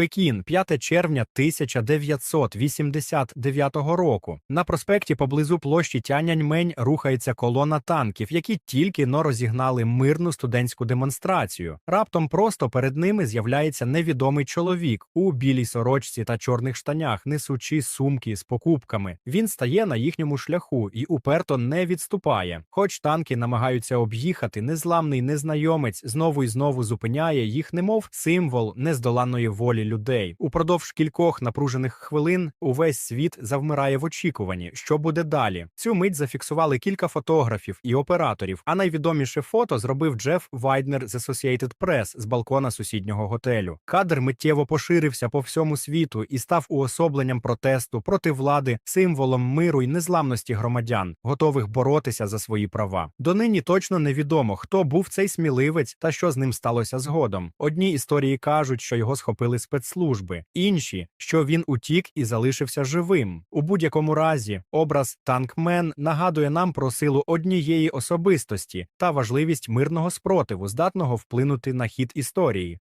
Пекін, 5 червня 1989 року. На проспекті поблизу площі Тяньаньмень рухається колона танків, які тільки но розігнали мирну студентську демонстрацію. Раптом просто перед ними з'являється невідомий чоловік у білій сорочці та чорних штанях, несучи сумки з покупками. Він стає на їхньому шляху і уперто не відступає. Хоч танки намагаються об'їхати, незламний незнайомець знову і знову зупиняє їх, немов символ нездоланної волі людей. Упродовж кількох напружених хвилин увесь світ завмирає в очікуванні, що буде далі. Цю мить зафіксували кілька фотографів і операторів. А найвідоміше фото зробив Джеф Вайднер з Associated Press з балкона сусіднього готелю. Кадр миттєво поширився по всьому світу і став уособленням протесту проти влади, символом миру й незламності громадян, готових боротися за свої права. Донині точно невідомо, хто був цей сміливець та що з ним сталося згодом. Одні історії кажуть, що його схопили спецслужби, інші, що він утік і залишився живим. У будь-якому разі, образ танкмен нагадує нам про силу однієї особистості та важливість мирного спротиву, здатного вплинути на хід історії.